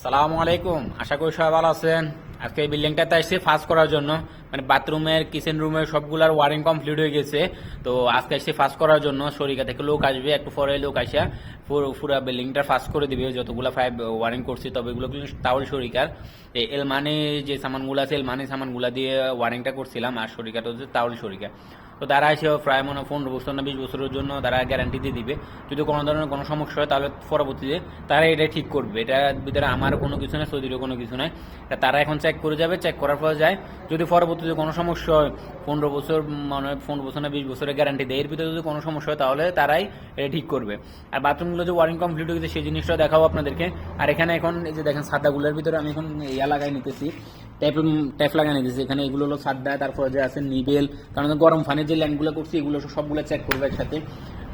আসসালামু আলাইকুম। আশা করি সবাই ভালো আছেন। আজকে এই বিল্ডিংটাতে আসছি ফাস্ট করার জন্য। মানে বাথরুমের কিচেন রুমের সবগুলার ওয়ারিং কমপ্লিট হয়ে গেছে। তো আজকে আসছি ফাস্ট করার জন্য। শরিকা থেকে লোক আসবে, একটু পরে লোক আসা। পুরো পুরো বিল্ডিংটা ফাস্ট করে দিবে। যতগুলা ফাইভ ওয়ারিং করছি তবে এগুলো কিন্তু তাহলে শরিকার। এই এলমানি যে সামানগুলো আছে, এলমানি সামানগুলা দিয়ে ওয়ারিংটা করছিলাম। আর শরিকাটা হচ্ছে তাহলে শরিকা। তো তারা এসে প্রায় মনে পনেরো বছর না বিশ বছরের জন্য তারা গ্যারান্টি দিয়ে দিবে। যদি কোনো ধরনের কোনো সমস্যা হয়, তাহলে পরবর্তীতে তারা এটা ঠিক করবে। এটার ভিতরে আমার কোনো কিছু নয় সৌদিরও কোনো কিছু নয় তারা এখন চেক করে যাবে চেক করার পর যায়। যদি পরবর্তীতে কোনো সমস্যা হয়, পনেরো বছর মানে পনেরো বছর না বিশ বছরের গ্যারান্টি দেয়। এর ভিতরে যদি কোনো সমস্যা হয়, তাহলে তারাই এটা ঠিক করবে। আর বাথরুমগুলো যে ওয়ারিং কমপ্লিট হয়ে গেছে, সেই জিনিসটা দেখাবো আপনাদেরকে। আর এখানে এখন এই যে দেখেন, সাদাগুলোর ভিতরে আমি এখন ইয়া লাগাই নিতেছি। ট্যাপ ট্যাপ লাগাই নিতেছি এখানে এগুলো হলো সাদা তারপরে যে আছে নিবেল, কারণ গরম ফানের যে ল্যান্ডগুলো করছি, এগুলো সবগুলো চেক করবে একসাথে।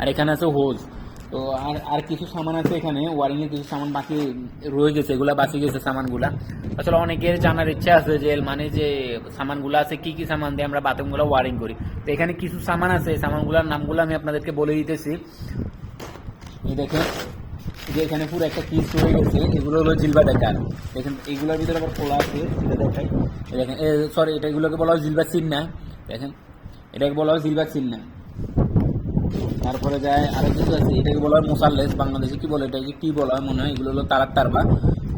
আর এখানে আছে হোজ তো আর আর কিছু সামান আছে এখানে ওয়ারিং এর কিছু সামান বাকি রয়ে গেছে, এগুলা বাকি গেছে সামানগুলা। আসলে অনেকের জানার ইচ্ছা আছে যে মানে যে সামানগুলো আছে, কি কি সামান দিয়ে আমরা বাথরুমগুলো ওয়ারিং করি। তো এখানে কিছু সামান আছে সামানগুলোর নামগুলো আমি আপনাদেরকে বলে দিতেছি। এই দেখেন। যে এখানে পুরো একটা কিস হয়ে গেছে এগুলো হলো জিলবা দেখার দেখেন এইগুলোর ভিতরে আবার খোলা আছে সেটা দেখাই। দেখেন সরি এটা এগুলোকে বলা হয় জিলবা সিন না দেখেন, এটাকে বলা হয় জিলবা সিন না তারপরে যায় আরও কিছু আছে, এটাকে বলা হয় মোসাল্লেস, বাংলাদেশে কি বলে এটাকে কি বলা হয় মনে হয়, এগুলো হলো তারার তারবা।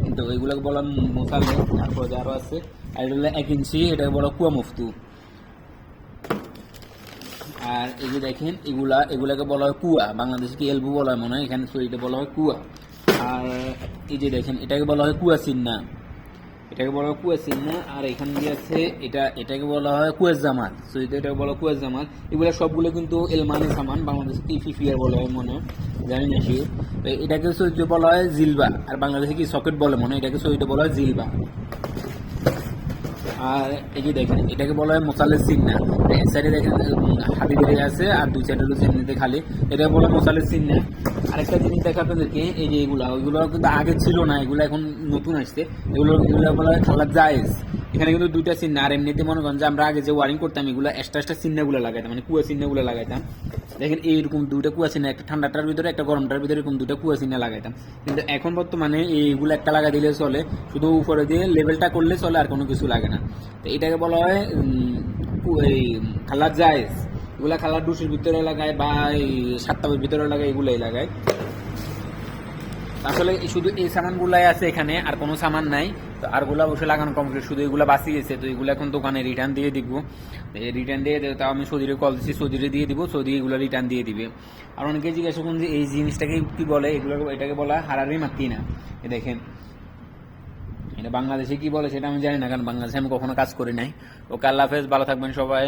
কিন্তু এগুলোকে বলা হয় মোসাল্লেস। তারপরে যে আরও আছে, আর এটা হলো এক ইঞ্চি, এটাকে বলা কুয়া মুফতু। আর এই যে দেখেন, এগুলা, এগুলাকে বলা হয় কুয়া। বাংলাদেশে কি এলবু বলা হয়? মনে হয় এখানে এটা বলা হয় কুয়া। আর এই যে দেখেন, এটাকে বলা হয় কুয়া চিন্না এটাকে বলা হয় কুয়া চিন্না আর এখানে যে আছে, এটা, এটাকে বলা হয় কুয়েস জামাত। সো এটাকে বলা হয় কুয়েস জামাত। এগুলো সবগুলো কিন্তু এলমানি সামান, বাংলাদেশে কি ফিফিয়ার বলা হয় মনে হয়, জানি না শিওর এটাকে সৈদ্য বলা হয় জিলবা। আর বাংলাদেশে কি সকেট বলে মনে হয়? এটাকে সৈদ্য বলা হয় জিলবা। আর এই যে দেখেন, এটাকে বলা হয় মোসালের সিন্না। এক সাইডে দেখেন হাতি বেরিয়ে আছে আর দুই সাইডে হলো চিহ্নিতে খালি। এটাকে বলা হয় মোসালের সিন্না। আরেকটা জিনিস দেখা আপনাদেরকে, এই যে এগুলা ওইগুলো কিন্তু আগে ছিল না, এগুলো এখন নতুন আসছে। এগুলো এগুলো বলা হয় খালার জায়েজ। এখানে কিন্তু দুইটা চিহ্ন আর এমনিতে মনে করেন যে আমরা আগে যে ওয়ারিং করতাম, এগুলো এক্সট্রা এক্সট্রা চিহ্নগুলো লাগাইতাম মানে কুয়া চিহ্নগুলো লাগাইতাম। দেখেন, এইরকম দুইটা কুয়া চিহ্ন একটা ঠান্ডাটার ভিতরে, একটা গরমটার ভিতরে এরকম দুইটা কুয়া চিহ্ন লাগাইতাম। কিন্তু এখন বর্তমানে এইগুলো একটা লাগা দিলে চলে, শুধু উপরে দিয়ে লেভেলটা করলে চলে, আর কোনো কিছু লাগে না। তো এটাকে বলা হয় এই, খালার জায়েজ। এগুলা খালার ডুসের ভিতরে লাগায় বা এই সাতটাবের ভিতরে লাগায়, এগুলাই লাগায়। আসলে শুধু এই সামানগুলাই আছে এখানে, আর কোনো সামান নাই। তো আর আরগুলা অবশ্যই লাগানো কমপ্লিট শুধু এগুলা বাঁচি গেছে, তো এগুলো এখন দোকানে রিটার্ন দিয়ে দিব। রিটার্ন দিয়ে দে- তাও আমি সৌদিরে কল দিচ্ছি সৌদিরে দিয়ে দিব, সৌদি এগুলো রিটার্ন দিয়ে দিবে। আর অনেকে জিজ্ঞাসা করুন যে এই জিনিসটাকে কি বলে? এগুলো এটাকে বলা হারারি মাতি না দেখেন বাংলাদেশে কি বলে সেটা আমি জানি না, কারণ বাংলাদেশে আমি কখনো কাজ করি নাই। ওকে আল্লাহ হাফেজ, ভালো থাকবেন সবাই।